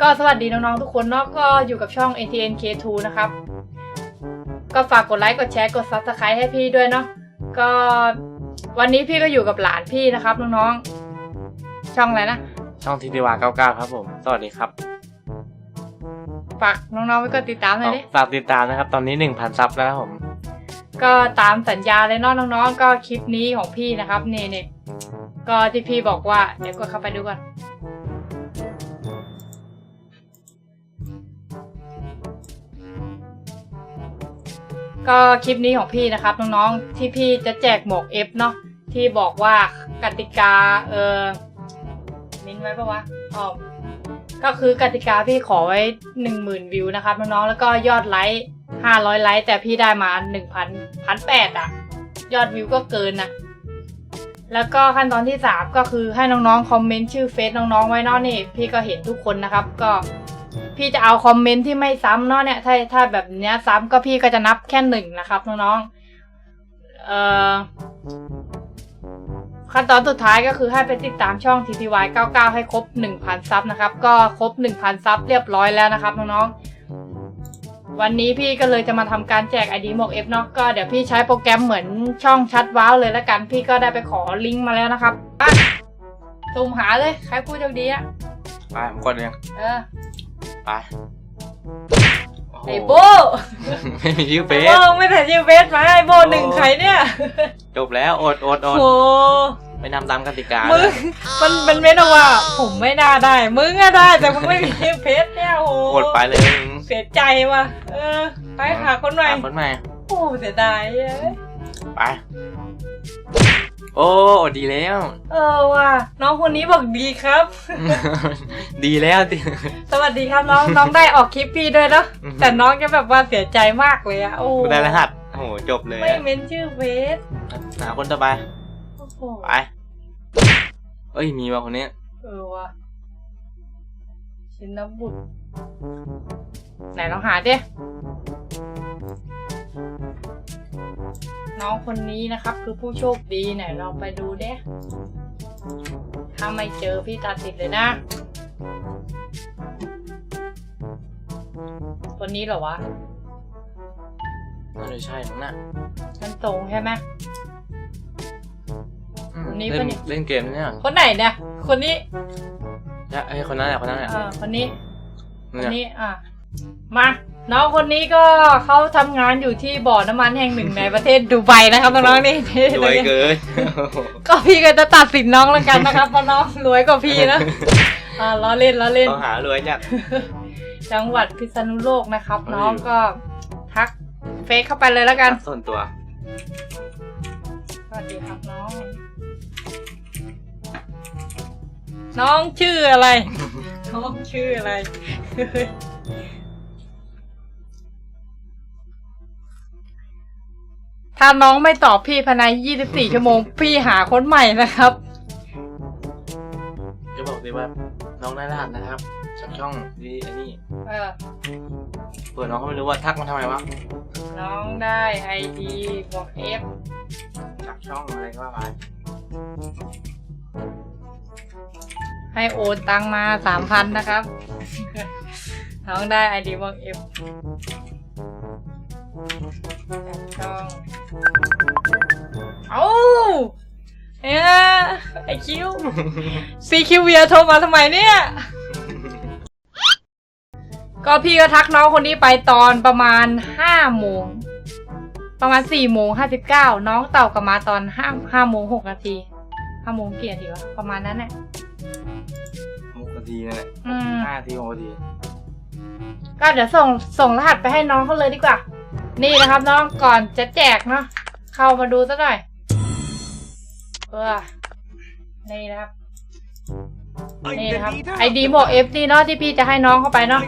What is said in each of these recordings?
ก็สวัสดีน้องๆทุกคนเนาะก็อยู่กับช่อง ATN K2 นะครับ ก็ฝากกดไลค์กดแชร์กด Subscribe ให้พี่ด้วยเนาะก็วันนี้พี่ก็อยู่กับหลานพี่นะครับน้องๆช่องอะไรนะช่องทีทีวา99ครับผม สวัสดีครับฝากน้องๆไว้ก็ติดตามหน่อยดิฝากติดตามนะครับ ตอนนี้1,000ซับแล้วครับผม ก็ตามสัญญาเลยเนาะน้องๆ ก็คลิปนี้ของพี่นะครับนี่นี่ก็ที่พี่บอกว่าเดี๋ยวกดเข้าไปดูก่อน ก็คลิปนี้ของพี่นะครับน้องๆที่พี่จะแจกหมวก F เนาะที่บอกว่ากติกาเออมิ้นไว้ปะวะอ๋อก็คือกติกาพี่ขอไว้หนึ่งหมื่นวิวนะครับน้องๆแล้วก็ยอดไลค์ห้าร้อยไลค์แต่พี่ได้มาหนึ่งพันพันแปดอะยอดวิวก็เกินนะแล้วก็ขั้นตอนที่สามก็คือให้น้องๆ คอมเมนต์ชื่อเฟซน้องๆ ไว้เนอะนี่ พี่ก็เห็นทุกคนนะครับ ก็ พี่จะเอาคอมเมนต์ที่ไม่ซ้ำเนาะเนี่ยถ้าถ้าแบบเนี้ยซ้ำก็พี่ก็จะนับแค่หนึ่งนะครับน้องๆเอ่อขั้นตอนสุดท้ายก็คือให้ไปติดตามช่อง TTY 99 ให้ครบ 1,000 ซับนะครับ ก็ครบ 1,000 ซับเรียบร้อยแล้วนะครับน้องๆ วันนี้พี่ก็เลยจะมาทำการแจก ID หมวก F เนาะก็เดี๋ยวพี่ใช้โปรแกรมเหมือนช่องชัดว้าวเลยแล้วกัน พี่ก็ได้ไปขอลิงก์มาแล้วนะครับอะซูมหาเลย ใครพูดโชคดีอะไปผมกดยังเออ ไปไอโบไม่มีชื่อเฟไอซโบไม่แต่ชื่อเฟซมาไอโบหนึ่งใครเนี่ย จบแล้วอดอดอดโหไม่นำตามกติกามึงนะมันเป็นเม้นเอาว่า ผมไม่น่าได้ มึงอะได้แต่มึงไม่มีชื่อเฟซเนี่ยโหอดไปเลยเสียใจว่ะเออ ไปหาคนใหม่หาคนใหม่โอ้เสียดายเอ้ยไป โอ้ดีแล้ว เออว่ะน้องคนนี้บอกดีครับ ดีแล้วดิ สวัสดีครับน้องน้องได้ออกคลิปพี่ด้วยเนาะอือฮึ แต่น้องจะแบบว่าเสียใจมากเลยอะโอ้กูได้รหัสโอ้โหจบเลยไม่เม้นชื่อเฟซหาคนต่อไปโอ้โหไปเอ้ยมีมาคนนี้เออว่ะชินบุตรไหนลองหาดิ น้องคนนี้นะครับ คือผู้โชคดีไหนลองไปดูเด้ถ้าไม่เจอพี่ตัดสิทธิ์เลยนะ คนนี้เหรอวะน่าจะใช่มั้งน่ะมันตรงใช่ไหม อืมคนนี้เล่ปะนเนี่ย เล่นเกมเนี่ยคนไหนเนี่ย คนนี้ใช่เอ้ยคนนั้นแหละคนนั้นแหละเออคนนี้ คนเนี่ยนี้อะมา น้องคนนี้ก็เขาทำงานอยู่ที่บ่อน้ำมันแห่งหนึ่งในประเทศดูไบนะครับน้องๆนี่รวยเกิน ก็พี่ก็จะตัดสินน้องแล้วกันนะครับเพราะน้องรวยกว่าพี่นะอ่าล้อเล่นล้อเล่น ต้องหารวยจัด จังหวัดพิษณุโลกนะครับเอ้ยน้องก็ทักเฟซเข้าไปเลยแล้วกัน ส่วนตัว สวัสดีครับน้อง น้องชื่ออะไร น้องชื่ออะไร ถ้าน้องไม่ตอบพี่ภายใน 24 ชั่วโมง พี่หาคนใหม่นะครับ จะบอกสิว่าน้องได้รหัสนะครับจากช่องดีอันนี้เออ เปิดน้องเขาไม่รู้ว่าทักมาทำไมวะน้องได้ไอดีบวก F จากช่องอะไรก็ว่าไปให้โอนตังมา 3,000 นะครับ น้องได้ไอดีบวก F จา กช่อง เอ้าเนี่ยไอคิวซีคิวเวียโทรมาทำไมเนี่ย ก็พี่ก็ทักน้องคนนี้ไปตอนประมาณห้าโมง ประมาณสี่โมงห้าสิบเก้าน้องเต่ากลับมาตอนห้าห้าโมงหกนาทีห้าโมงกี่นาทีวะประมาณนั้นแหละหกนาทีนั่นแหละอืมห้านาทีหกนาทีก็เดี๋ยวส่งส่งรหัสไปให้น้องเขาเลยดีกว่า นี่นะครับน้องก่อนจะแจกเนาะเข้ามาดูสักหน่อยเออนี่นะครับนี่นะครับไอดีหมวกเอฟนี่เนาะที่พี่จะให้น้องเข้าไปเนาะ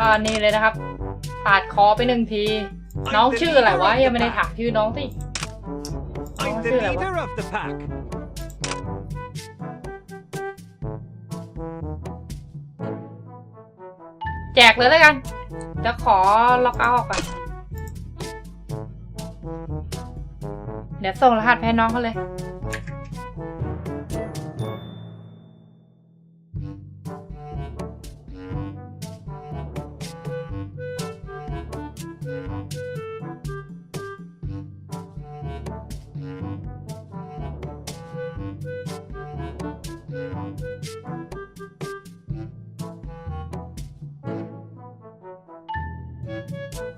อ่านี่เลยนะครับปาดคอไปหนึ่งที น้องชื่ออะไรวะยังไม่ได้ถามชื่อน้องสิ I'm the ชื่ออะไรวะแจกเลยแล้วกันจะขอล็อกเอาท์ออกก่อน เดี๋ยวส่งรหัสแพ้น้องเขาเลย Thank you.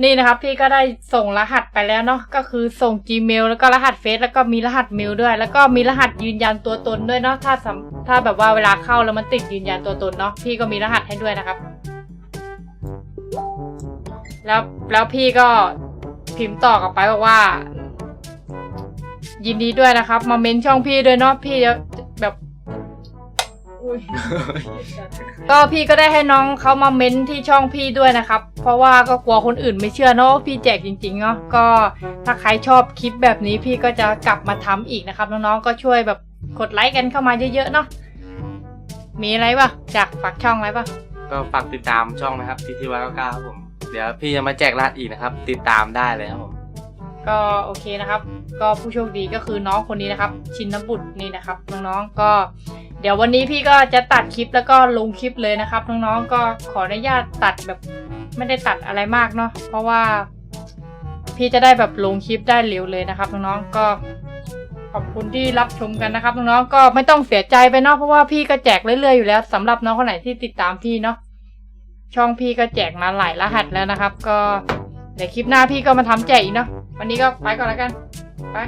นี่นะครับพี่ก็ได้ส่งรหัสไปแล้วเนาะก็คือส่ง Gmail แล้วก็รหัสเฟซแล้วก็มีรหัสเมลด้วย แล้วก็มีรหัสยืนยันตัวตนด้วยเนาะถ้าสำถ้าแบบว่าเวลาเข้าแล้วมันติดยืนยันตัวตนเนาะพี่ก็มีรหัสให้ด้วยนะครับ แล้วแล้วพี่ก็พิมพ์ต่อกลับไปบอกว่า ยินดีด้วยนะครับ มาเมนช่องพี่ด้วยเนาะพี่จะแบบ ก็พี่ก็ได้ให้น้องเขามาเม้นที่ช่องพี่ด้วยนะครับ เพราะว่าก็กลัวคนอื่นไม่เชื่อเนาะพี่แจกจริงๆเนาะก็ถ้าใครชอบคลิปแบบนี้พี่ก็จะกลับมาทำอีกนะครับ น้องๆก็ช่วยแบบกดไลค์กันเข้ามาเยอะๆเนาะมีอะไรปะจากฝากช่องอะไรปะก็ฝากติดตามช่องนะครับทีทีวายเก้าครับผม เดี๋ยวพี่จะมาแจกรหัสอีกนะครับ ติดตามได้เลยครับผม ก็โอเคนะครับ ก็ผู้โชคดีก็คือน้องคนนี้นะครับ ชินน้ำบุตรนี่นะครับน้องๆก็ เดี๋ยววันนี้พี่ก็จะตัดคลิปแล้วก็ลงคลิปเลยนะครับน้องๆก็ขออนุญาตตัดแบบไม่ได้ตัดอะไรมากเนาะเพราะว่า พี่จะได้แบบลงคลิปได้เร็วเลยนะครับน้องๆก็ขอบคุณที่รับชมกันนะครับน้องๆก็ไม่ต้องเสียใจไปเนาะเพราะว่าพี่ก็แจกเรื่อยๆอยู่แล้วสำหรับน้องคนไหนที่ติดตามพี่เนาะช่องพี่ก็แจกมาหลายรหัสแล้วนะครับ ก็เดี๋ยวคลิปหน้าพี่ก็มาทำแจกอีกเนาะ วันนี้ก็ไปก่อนแล้วกัน ไป